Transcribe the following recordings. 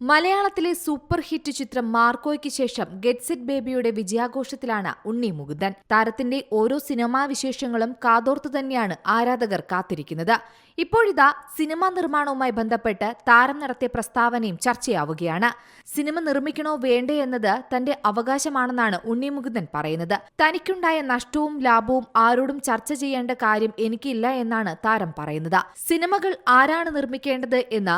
മലയാളത്തിലെ super hit ചിത്രം മാർക്കോയ്ക്ക് ശേഷം ഗെറ്റ്സെറ്റ് ബേബിയുടെ വിജയാഘോഷത്തിലാണ് ഉണ്ണി മുകുന്ദൻ. താരത്തിന്റെ ഓരോ സിനിമാ വിശേഷങ്ങളും കാതോർത്തു തന്നെയാണ് ആരാധകർ കാത്തിരിക്കുന്നത്. ഇപ്പോഴിതാ സിനിമാ നിർമ്മാണവുമായി ബന്ധപ്പെട്ട് താരം നടത്തിയ പ്രസ്താവനയും ചർച്ചയാവുകയാണ്. സിനിമ നിർമ്മിക്കണോ വേണ്ടേ എന്നത് തന്റെ അവകാശമാണെന്നാണ് ഉണ്ണി മുകുന്ദൻ പറയുന്നത്. തനിക്കുണ്ടായ നഷ്ടവും ലാഭവും ആരോടും ചർച്ച ചെയ്യേണ്ട കാര്യം എനിക്കില്ല എന്നാണ് താരം പറയുന്നത്. സിനിമകൾ ആരാണ് നിർമ്മിക്കേണ്ടത് എന്ന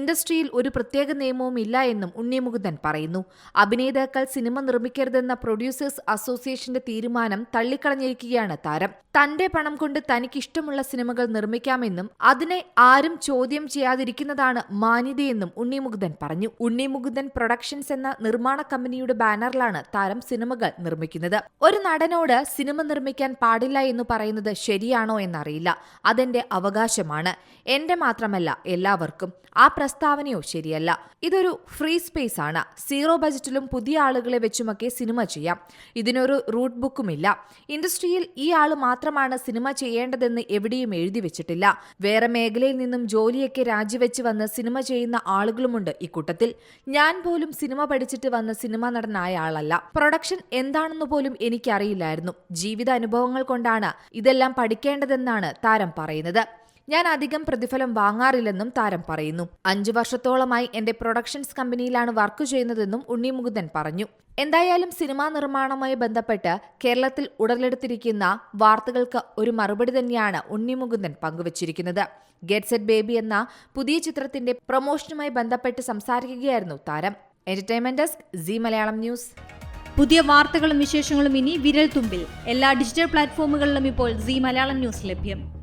ഇൻഡസ്ട്രിയിൽ ഒരു പ്രത്യേക നിയമവും ഇല്ല എന്നും ഉണ്ണിമുകുന്ദൻ പറയുന്നു. അഭിനേതാക്കൾ സിനിമ നിർമ്മിക്കരുതെന്ന പ്രൊഡ്യൂസേഴ്സ് അസോസിയേഷന്റെ തീരുമാനം തള്ളിക്കളഞ്ഞിരിക്കുകയാണ് താരം. തന്റെ പണം കൊണ്ട് തനിക്കിഷ്ടമുള്ള സിനിമകൾ നിർമ്മിക്കാമെന്നും അതിനെ ആരും ചോദ്യം ചെയ്യാതിരിക്കുന്നതാണ് മാന്യതയെന്നും ഉണ്ണിമുകുന്ദൻ പറഞ്ഞു. ഉണ്ണിമുകുന്ദൻ പ്രൊഡക്ഷൻസ് എന്ന നിർമ്മാണ കമ്പനിയുടെ ബാനറിലാണ് താരം സിനിമകൾ നിർമ്മിക്കുന്നത്. ഒരു നടനോട് സിനിമ നിർമ്മിക്കാൻ പാടില്ല എന്ന് പറയുന്നത് ശരിയാണോ എന്നറിയില്ല. അതെന്റെ അവകാശമാണ്. എന്റെ മാത്രമല്ല എല്ലാവർക്കും. ആ പ്രസ്താവനയോ ശരിയല്ല. ഇതൊരു ഫ്രീ സ്പേസ് ആണ്. സീറോ ബജറ്റിലും പുതിയ ആളുകളെ വെച്ചുമൊക്കെ സിനിമ ചെയ്യാം. ഇതിനൊരു റൂട്ട് ബുക്കുമില്ല. ഇൻഡസ്ട്രിയിൽ ഈ ആൾ മാത്രമാണ് സിനിമ ചെയ്യേണ്ടതെന്ന് എവിടെയും എഴുതി വെച്ചിട്ടില്ല. വേറെ മേഖലയിൽ നിന്നും ജോലിയൊക്കെ രാജിവെച്ച് വന്ന് സിനിമ ചെയ്യുന്ന ആളുകളുമുണ്ട് ഇക്കൂട്ടത്തിൽ ഞാൻ പോലും സിനിമ പഠിച്ചിട്ട് വന്ന സിനിമ നടനായ ആളല്ല. പ്രൊഡക്ഷൻ എന്താണെന്ന് പോലും എനിക്കറിയില്ലായിരുന്നു. ജീവിത അനുഭവങ്ങൾ കൊണ്ടാണ് ഇതെല്ലാം പഠിക്കേണ്ടതെന്നാണ് താരം പറയുന്നത്. ഞാൻ അധികം പ്രതിഫലം വാങ്ങാറില്ലെന്നും താരം പറയുന്നു. അഞ്ചു വർഷത്തോളമായി എന്റെ പ്രൊഡക്ഷൻസ് കമ്പനിയിലാണ് വർക്ക് ചെയ്യുന്നതെന്നും ഉണ്ണി മുകുന്ദൻ പറഞ്ഞു. എന്തായാലും സിനിമാ നിർമ്മാണവുമായി ബന്ധപ്പെട്ട് കേരളത്തിൽ ഉടലെടുത്തിരിക്കുന്ന വാർത്തകൾക്ക് ഒരു മറുപടി തന്നെയാണ് ഉണ്ണി മുകുന്ദൻ പങ്കുവച്ചിരിക്കുന്നത്. ഗെറ്റ് സെറ്റ് ബേബി എന്ന പുതിയ ചിത്രത്തിന്റെ പ്രൊമോഷനുമായി ബന്ധപ്പെട്ട് സംസാരിക്കുകയായിരുന്നു താരം. Entertainment desk Zee Malayalam news. പുതിയ വാർത്തകളും വിശേഷങ്ങളും ഇനി വിരൽ തുമ്പിൽ. എല്ലാ ഡിജിറ്റൽ പ്ലാറ്റ്ഫോമുകളിലും ഇപ്പോൾ സി മലയാളം ന്യൂസ് ലഭ്യം.